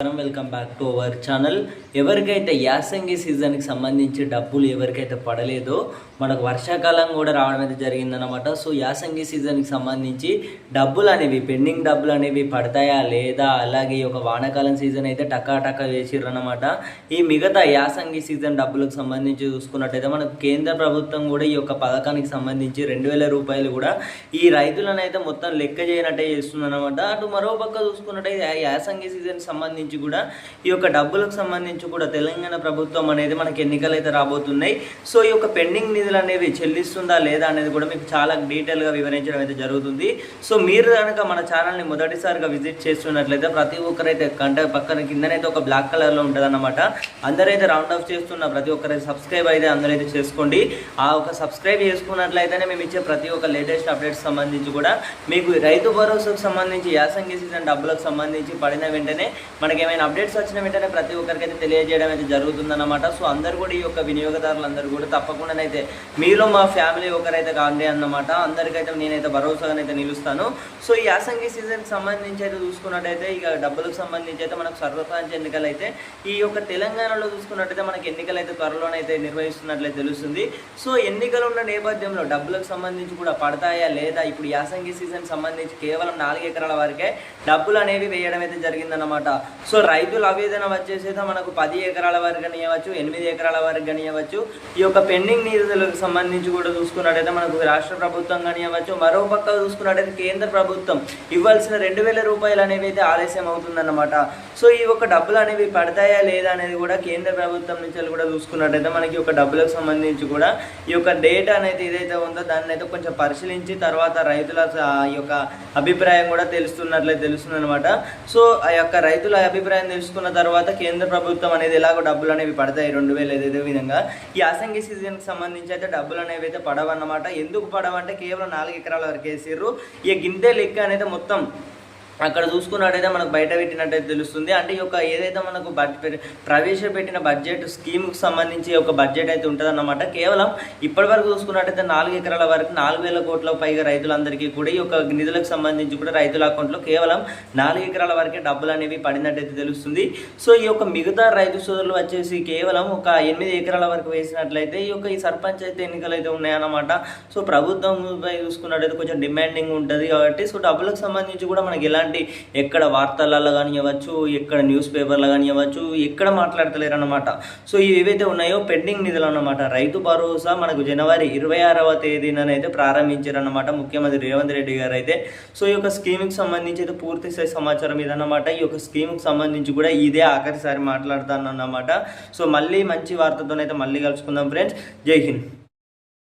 నమస్కారం welcome back to our channel. ఎవరికైతే యాసంగి సీజన్కి సంబంధించి డబ్బులు ఎవరికైతే పడలేదో మనకు వర్షాకాలం కూడా రావడం అయితే జరిగిందనమాట సో యాసంగి సీజన్కి సంబంధించి డబ్బులు అనేవి పెండింగ్ డబ్బులు అనేవి పడతాయా లేదా? అలాగే ఈ యొక్క వానాకాలం సీజన్ అయితే టకా టకా వేసిర్రనమాట ఈ మిగతా యాసంగి సీజన్ డబ్బులకు సంబంధించి చూసుకున్నట్టయితే మనకు కేంద్ర ప్రభుత్వం కూడా ఈ యొక్క పథకానికి సంబంధించి రెండు వేల రూపాయలు కూడా ఈ రైతులను అయితే మొత్తం లెక్క చేయనట్టే చేస్తుందన్నమాట. అటు మరో పక్క చూసుకున్నట్టయితే యాసంగి సీజన్ సంబంధించి కూడా ఈ యొక్క డబ్బులకు సంబంధించి కూడా తెలంగాణ ప్రభుత్వం అనేది మనకి ఎన్నికలు అయితే రాబోతున్నాయి. సో ఈ యొక్క పెండింగ్ నిధులు అనేవి చెల్లిస్తుందా లేదా అనేది కూడా మీకు చాలా డీటెయిల్గా వివరించడం అయితే జరుగుతుంది. సో మీరు కనుక మన ఛానల్ని మొదటిసారిగా విజిట్ చేస్తున్నట్లయితే ప్రతి ఒక్కరైతే కంట పక్కన కిందనైతే ఒక బ్లాక్ కలర్లో ఉంటుంది అన్నమాట అందరైతే రౌండ్ ఆఫ్ చేస్తున్న ప్రతి ఒక్కరైతే సబ్స్క్రైబ్ అయితే అందరైతే చేసుకోండి. ఆ ఒక సబ్స్క్రైబ్ చేసుకున్నట్లయితేనే మేము ఇచ్చే ప్రతి ఒక్క లేటెస్ట్ అప్డేట్స్ సంబంధించి కూడా మీకు రైతు భరోసాకు సంబంధించి యాసంగి సీజన్ డబ్బులకు సంబంధించి పడిన వెంటనే మనకి ఏమైనా అప్డేట్స్ వచ్చిన వెంటనే ప్రతి ఒక్కరికి అయితే తెలియజేయడం అయితే జరుగుతుందన్నమాట. సో అందరు కూడా ఈ యొక్క వినియోగదారులు అందరూ కూడా తప్పకుండానైతే మీలో మా ఫ్యామిలీ ఒకరైతే కాండి అన్నమాట. అందరికైతే నేనైతే భరోసాగానైతే నిలుస్తాను. సో ఈ యాసంగి సీజన్కి సంబంధించి అయితే చూసుకున్నట్టయితే ఇక డబ్బులకు సంబంధించి అయితే మనకు సర్వసాంచ ఎన్నికలు అయితే ఈ యొక్క తెలంగాణలో చూసుకున్నట్టయితే మనకి ఎన్నికలు అయితే త్వరలోనైతే నిర్వహిస్తున్నట్లయితే తెలుస్తుంది. సో ఎన్నికలు ఉన్న నేపథ్యంలో డబ్బులకు సంబంధించి కూడా పడతాయా లేదా? ఇప్పుడు యాసంగి సీజన్ సంబంధించి కేవలం నాలుగు ఎకరాల వరకే డబ్బులు అనేవి వేయడం అయితే జరిగిందన్నమాట. సో రైతుల ఆవేదన వచ్చేసి అయితే మనకు పది ఎకరాల వరకు కనియవచ్చు ఎనిమిది ఎకరాల వరకు కనియవచ్చు. ఈ యొక్క పెండింగ్ నిధులకు సంబంధించి కూడా చూసుకున్నట్టయితే మనకు రాష్ట్ర ప్రభుత్వం కానివ్వచ్చు మరో పక్క చూసుకున్నట్టయితే కేంద్ర ప్రభుత్వం ఇవ్వాల్సిన రెండు వేల రూపాయలు అనేవి అయితే ఆలస్యం అవుతుందన్నమాట. సో ఈ యొక్క డబ్బులు అనేవి పడతాయా లేదా అనేది కూడా కేంద్ర ప్రభుత్వం నుంచి కూడా చూసుకున్నట్టయితే మనకి ఒక డబ్బులకు సంబంధించి కూడా ఈ యొక్క డేటా అనేది ఏదైతే ఉందో దాన్ని అయితే కొంచెం పరిశీలించి తర్వాత రైతుల ఈ యొక్క అభిప్రాయం కూడా తెలుస్తున్నట్లయితే తెలుస్తుంది అనమాట సో ఆ యొక్క రైతుల అభిప్రాయం తెలుసుకున్న తర్వాత కేంద్ర ప్రభుత్వం అనేది ఎలాగో డబ్బులు అనేవి పడతాయి రెండు వేలు ఏదేదో విధంగా. ఈ అసంగి సీజన్కి సంబంధించి అయితే డబ్బులు అనేవి అయితే పడవన్నమాట. ఎందుకు పడవంటే కేవలం నాలుగు ఎకరాల వరకు వేసిర్రు. ఈ గింతే లెక్క అనేది మొత్తం అక్కడ చూసుకున్నట్టయితే మనకు బయట పెట్టినట్టయితే తెలుస్తుంది. అంటే ఈ యొక్క ఏదైతే మనకు బడ్జెట్ ప్రవేశపెట్టిన బడ్జెట్ స్కీమ్కి సంబంధించి ఒక బడ్జెట్ అయితే ఉంటుందన్నమాట. కేవలం ఇప్పటి వరకు చూసుకున్నట్టయితే నాలుగు ఎకరాల వరకు నాలుగు వేల కోట్ల పైగా రైతులందరికీ కూడా ఈ యొక్క నిధులకు సంబంధించి కూడా రైతుల అకౌంట్లో కేవలం నాలుగు ఎకరాల వరకే డబ్బులు అనేవి పడినట్టయితే తెలుస్తుంది. సో ఈ యొక్క మిగతా రైతు సోదరులు వచ్చేసి కేవలం ఒక ఎనిమిది ఎకరాల వరకు వేసినట్లయితే ఈ యొక్క ఈ సర్పంచ్ అయితే ఎన్నికలు అయితే ఉన్నాయన్నమాట. సో ప్రభుత్వం పై చూసుకున్నట్టయితే కొంచెం డిమాండింగ్ ఉంటుంది కాబట్టి సో డబ్బులకు సంబంధించి కూడా మనకి ఎలాంటి ఎక్కడ వార్తలలో కానివ్వచ్చు ఎక్కడ న్యూస్ పేపర్లో కానివ్వచ్చు ఎక్కడ మాట్లాడతలేరు అనమాట సో ఏవైతే ఉన్నాయో పెండింగ్ నిధులు అన్నమాట రైతు భరోసా మనకు జనవరి ఇరవై ఆరవ తేదీనైతే ప్రారంభించారన్నమాట ముఖ్యమంత్రి రేవంత్ రెడ్డి గారు అయితే సో ఈ యొక్క స్కీమ్కి సంబంధించి అయితే పూర్తి స్థాయి సమాచారం ఇదన్నమాట. ఈ యొక్క స్కీమ్కి సంబంధించి కూడా ఇదే ఆఖరిసారి మాట్లాడతాను అన్నమాట సో మళ్ళీ మంచి వార్తతోనైతే మళ్ళీ కలుసుకుందాం ఫ్రెండ్స్. జై హింద్.